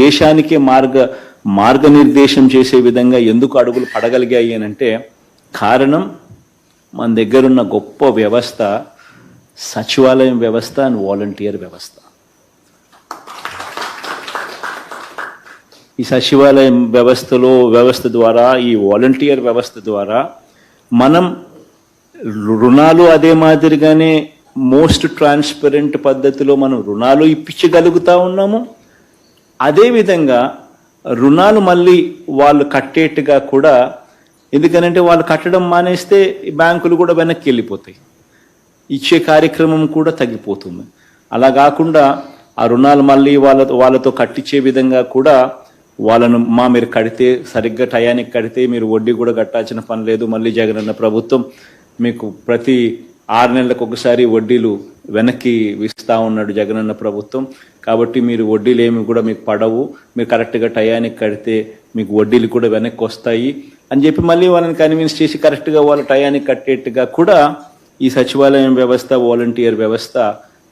దేశానికే మార్గ మార్గనిర్దేశం చేసే విధంగా ఎందుకు అడుగులు పడగలిగాయి అంటే కారణం మన దగ్గరున్న గొప్ప వ్యవస్థ సచివాలయం వ్యవస్థ అండ్ వాలంటీర్ వ్యవస్థ. ఈ సచివాలయం వ్యవస్థలో వ్యవస్థ ద్వారా ఈ వాలంటీర్ వ్యవస్థ ద్వారా మనం రుణాలు అదే మాదిరిగానే మోస్ట్ ట్రాన్స్పరెంట్ పద్ధతిలో మనం రుణాలు ఇప్పించగలుగుతా ఉన్నాము. అదేవిధంగా రుణాలు మళ్ళీ వాళ్ళు కట్టేట్టుగా కూడా ఎందుకనంటే వాళ్ళు కట్టడం మానేస్తే బ్యాంకులు కూడా వెనక్కి వెళ్ళిపోతాయి. ఇచ్చే కార్యక్రమం కూడా తగ్గిపోతుంది. అలా కాకుండా ఆ రుణాలు మళ్ళీ వాళ్ళ వాళ్ళతో కట్టించే విధంగా కూడా వాళ్ళను మా మీరు కడితే సరిగ్గా టయానికి కడితే మీరు వడ్డీ కూడా కట్టాల్సిన పని లేదు. మళ్ళీ జగనన్న ప్రభుత్వం మీకు ప్రతి ఆరు నెలలకు ఒకసారి వడ్డీలు వెనక్కి ఇస్తా ఉన్నాడు జగనన్న ప్రభుత్వం. కాబట్టి మీరు వడ్డీలు ఏమి కూడా మీకు పడవు. మీరు కరెక్ట్గా టయానికి కడితే మీకు వడ్డీలు కూడా వెనక్కి వస్తాయి అని చెప్పి మళ్ళీ వాళ్ళని కన్విన్స్ చేసి కరెక్ట్గా వాళ్ళ టయానికి కట్టేట్టుగా కూడా ఈ సచివాలయం వ్యవస్థ వాలంటీర్ వ్యవస్థ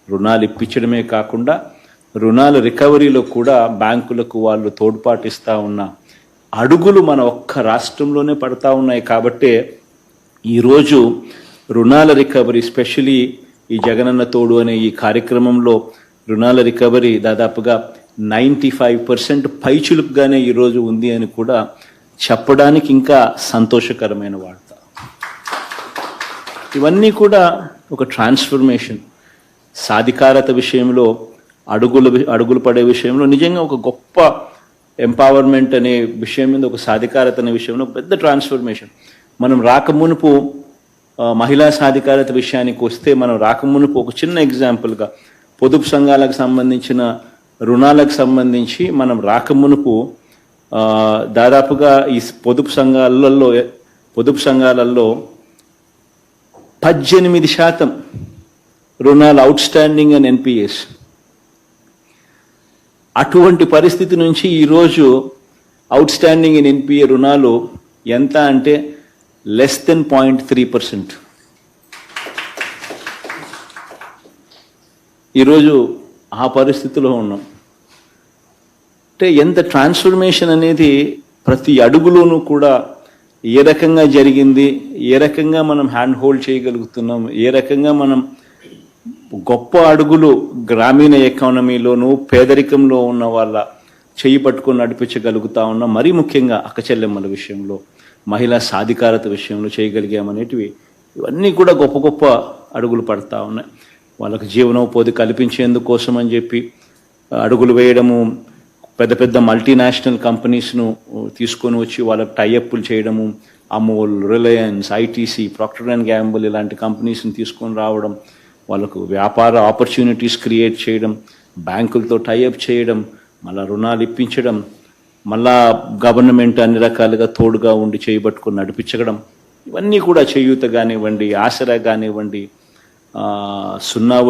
రుణాలు ఇప్పించడమే కాకుండా రుణాల రికవరీలో కూడా బ్యాంకులకు వాళ్ళు తోడ్పాటిస్తూ ఉన్న అడుగులు మన ఒక్క రాష్ట్రంలోనే పడతా ఉన్నాయి. కాబట్టే ఈరోజు రుణాల రికవరీ స్పెషలీ ఈ జగనన్న తోడు అనే ఈ కార్యక్రమంలో రుణాల రికవరీ దాదాపుగా నైంటీ ఫైవ్ పర్సెంట్ పైచులుపుగానే ఈరోజు ఉంది అని కూడా చెప్పడానికి ఇంకా సంతోషకరమైన వార్త. ఇవన్నీ కూడా ఒక ట్రాన్స్ఫర్మేషన్. సాధికారత విషయంలో అడుగులు అడుగులు పడే విషయంలో నిజంగా ఒక గొప్ప ఎంపవర్మెంట్ అనే విషయం మీద ఒక సాధికారత అనే విషయంలో ఒక పెద్ద ట్రాన్స్ఫర్మేషన్. మనం రాకమునుపు మహిళా సాధికారత విషయానికి వస్తే మనం రాకమునుపు ఒక చిన్న ఎగ్జాంపుల్గా పొదుపు సంఘాలకు సంబంధించిన రుణాలకు సంబంధించి మనం రాకమునుపు దాదాపుగా ఈ పొదుపు సంఘాలలో పొదుపు సంఘాలలో పద్దెనిమిది శాతం రుణాలు అవుట్ స్టాండింగ్ అండ్ ఎన్పిఎస్ అటువంటి పరిస్థితి నుంచి ఈరోజు అవుట్ స్టాండింగ్ ఇన్ ఎన్పిఏ రుణాలు ఎంత అంటే less than point three percent ఈరోజు ఆ పరిస్థితిలో ఉన్నాం. అంటే ఎంత ట్రాన్స్ఫర్మేషన్ అనేది ప్రతి అడుగులోనూ కూడా ఏ రకంగా జరిగింది ఏ రకంగా మనం హ్యాండ్ హోల్డ్ చేయగలుగుతున్నాం ఏ రకంగా మనం గొప్ప అడుగులు గ్రామీణ ఎకానమీలోనూ పేదరికంలో ఉన్న వాళ్ళ చెయ్యి పట్టుకొని నడిపించగలుగుతా ఉన్నాం మరీ ముఖ్యంగా అక్కచెల్లెమ్మల విషయంలో మహిళా సాధికారత విషయంలో చేయగలిగామనేటివి ఇవన్నీ కూడా గొప్ప గొప్ప అడుగులు పడతా ఉన్నాయి. వాళ్ళకి జీవనోపాధి కల్పించేందుకోసం అని చెప్పి అడుగులు వేయడము పెద్ద పెద్ద మల్టీనేషనల్ కంపెనీస్ను తీసుకొని వచ్చి వాళ్ళకి టైఅప్లు చేయడము Amul Reliance ITC Procter and Gamble ఇలాంటి కంపెనీస్ని తీసుకొని రావడం వాళ్ళకు వ్యాపార ఆపర్చునిటీస్ క్రియేట్ చేయడం బ్యాంకులతో టైఅప్ చేయడం మళ్ళా రుణాలు ఇప్పించడం మళ్ళా గవర్నమెంట్ అన్ని రకాలుగా తోడుగా ఉండి చేయబట్టుకొని నడిపించడం ఇవన్నీ కూడా చేయూత కానివ్వండి ఆసరా కానివ్వండి సున్నా వడ్డీ